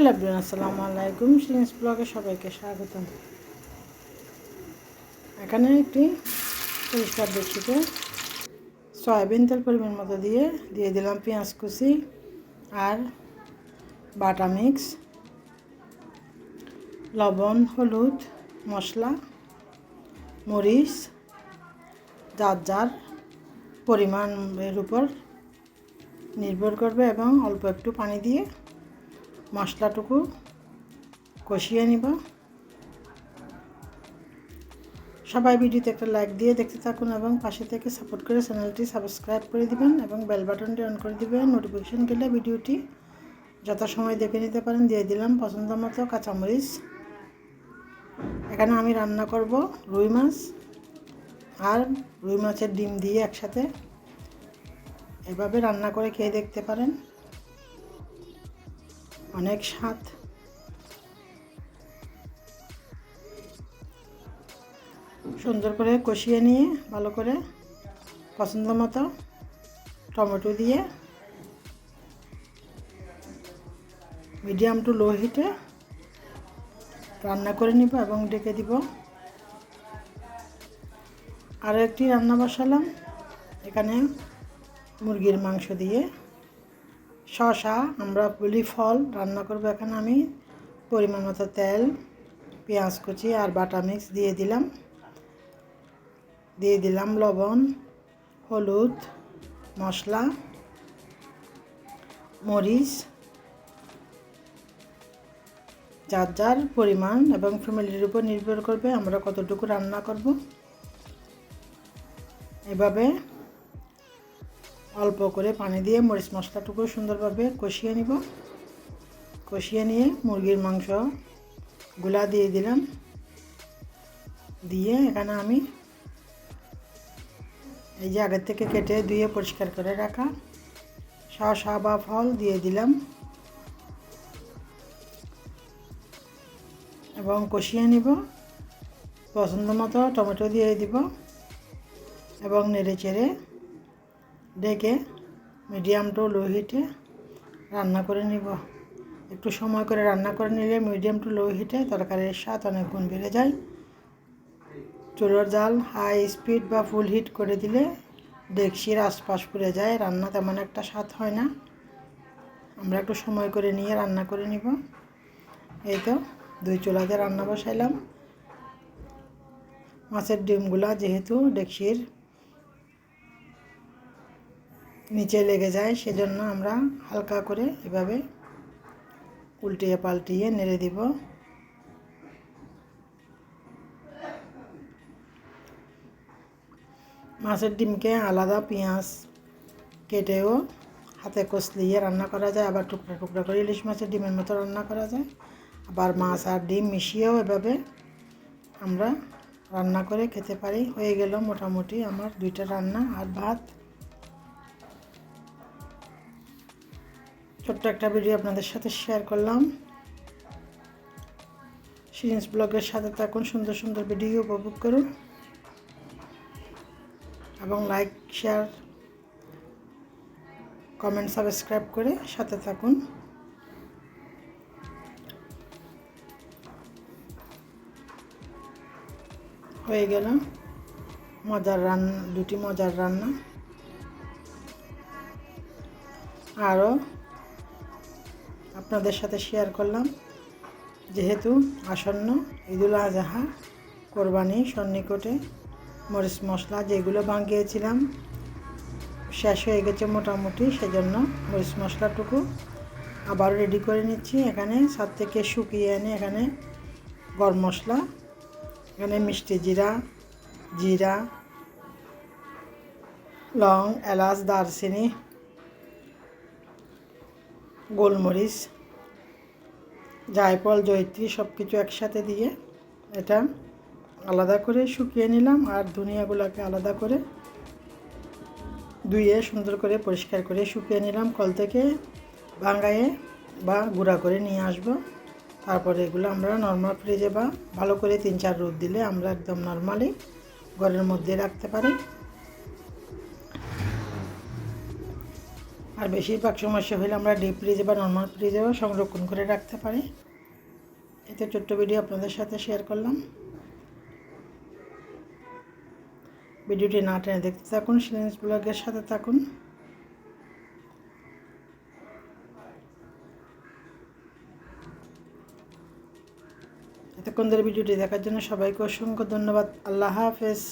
Hello Brian আসসালামু আলাইকুম। Serious ব্লগে সবাইকে স্বাগতম। এখানে একটি পরিষ্কার বেডশিটে সয়াবিন তেল পরিমাণ মতো দিয়ে দিয়ে দিলাম পেঁয়াজ কুচি আর বাটা মিক্স, লবণ, হলুদ, মশলা, মরিচ, যার যার পরিমাণের উপর নির্ভর করবে এবং অল্প একটু পানি দিয়ে মশলাটুকু কষিয়ে নিব। সবাই ভিডিওতে একটা লাইক দিয়ে দেখতে থাকুন এবং পাশে থেকে সাপোর্ট করে চ্যানেলটি সাবস্ক্রাইব করে দিবেন এবং বেল বাটনটি অন করে দিবেন। নোটিফিকেশন গেলে ভিডিওটি যথাসময় দেখে নিতে পারেন। দিয়ে দিলাম পছন্দ মতো কাঁচামরিচ। এখানে আমি রান্না করব রুই মাছ আর রুই মাছের ডিম দিয়ে একসাথে। এভাবে রান্না করে খেয়ে দেখতে পারেন। অনেক স্বাদ। সুন্দর করে কষিয়ে নিয়ে ভালো করে পছন্দ মতো টমেটো দিয়ে মিডিয়াম টু লো হিটে রান্না করে নিব এবং ডেকে দিব। আরও একটি রান্না বসালাম, এখানে মুরগির মাংস দিয়ে। শশা আমরা বলি ফল রান্না করব এখানে আমি। পরিমাণ মতো তেল, পেঁয়াজ কুচি আর বাটা মিক্স দিয়ে দিলাম। দিয়ে দিলাম লবণ, হলুদ, মশলা, মরিচ, যার যার পরিমাণ এবং ফ্যামিলির উপর নির্ভর করবে আমরা কতটুকু রান্না করব। এভাবে অল্প করে পানি দিয়ে মরিচ মশলাটুকু সুন্দরভাবে কষিয়ে নিব। কষিয়ে নিয়ে মুরগির মাংসগুলা দিয়ে দিলাম। দিয়ে এখানে আমি এই যে আগের থেকে কেটে ধুয়ে পরিষ্কার করে রাখা শসা বা ফল দিয়ে দিলাম। এবং কষিয়ে নিব। পছন্দ মতো টমেটো দিয়ে দিব। এবং নেড়ে চেড়ে ডেকে মিডিয়াম টু লো হিটে রান্না করে নিব। একটু সময় করে রান্না করে নিলে মিডিয়াম টু লো হিটে তরকারির স্বাদ অনেক গুণ বেড়ে যায়। চুলোর জাল হাই স্পিড বা ফুল হিট করে দিলে ডেকসির আশপাশ পুড়ে যায়, রান্না তেমন একটা স্বাদ হয় না। আমরা একটু সময় করে নিয়ে রান্না করে নিব। এই তো দুই চুলাতে রান্না বসাইলাম। মাছের ডিমগুলা যেহেতু ডেকসির নিচে লেগে যায়, সেজন্য আমরা হালকা করে এভাবে উল্টিয়ে পাল্টিয়ে নেড়ে দিব। মাছের ডিমকে আলাদা পেঁয়াজ কেটেও হাতে কষলিয়ে রান্না করা যায়, আবার টুকরা টুকরা করে ইলিশ মাছের ডিমের মতো রান্না করা যায়। আবার মাছ আর ডিম মিশিয়েও এভাবে আমরা রান্না করে খেতে পারি। হয়ে গেল মোটামুটি আমার দুইটা রান্না আর ভাত। ছোট্ট একটা ভিডিও আপনাদের সাথে শেয়ার করলাম। সিরিয়াস ব্লগের সাথে থাকুন, সুন্দর সুন্দর ভিডিও উপভোগ করুন। এবং লাইক শেয়ার কমেন্ট সাবস্ক্রাইব করে সাথে থাকুন। হয়ে গেল মজার রান্না দুটি মজার রান্না। আরও আপনাদের সাথে শেয়ার করলাম। যেহেতু আসন্ন ঈদুল আজহা, কোরবানি, সন্নিকটে মরিচ মশলা যেগুলো ভাঙিয়েছিলাম, শেষ হয়ে গেছে মোটামুটি, সেজন্য মরিচ মশলাটুকু আবার রেডি করে নিচ্ছি। এখানে সাত থেকে শুকিয়ে এনে এখানে গরম মশলা, এখানে মিষ্টি জিরা জিরা, লং, এলাচ, দারচিনি গোলমরিচ, জায়ফল জৈত্রী সব কিছু একসাথে দিয়ে এটা আলাদা করে শুকিয়ে নিলাম আর ধনিয়াগুলোকে আলাদা করে ধুয়ে সুন্দর করে পরিষ্কার করে শুকিয়ে নিলাম। কল থেকে ভাঙ্গায়ে বা গুঁড়া করে নিয়ে আসব। তারপরে এগুলো আমরা নর্মাল ফ্রিজে বা ভালো করে তিন চার রোদ দিলে আমরা একদম নর্মালি ঘরের মধ্যে রাখতে পারি। আর বেশিরভাগ সমস্যা হলে আমরা ডিপ ফ্রিজে বা নর্মাল ফ্রিজেও সংরক্ষণ করে রাখতে পারি। এতে ছোট্ট ভিডিও আপনাদের সাথে শেয়ার করলাম। ভিডিওটি না টেনে দেখতে থাকুন সিলেন্স ব্লগের সাথে থাকুন। এতক্ষণ ধরে ভিডিওটি দেখার জন্য সবাইকে অসংখ্য ধন্যবাদ। আল্লাহ হাফেজ।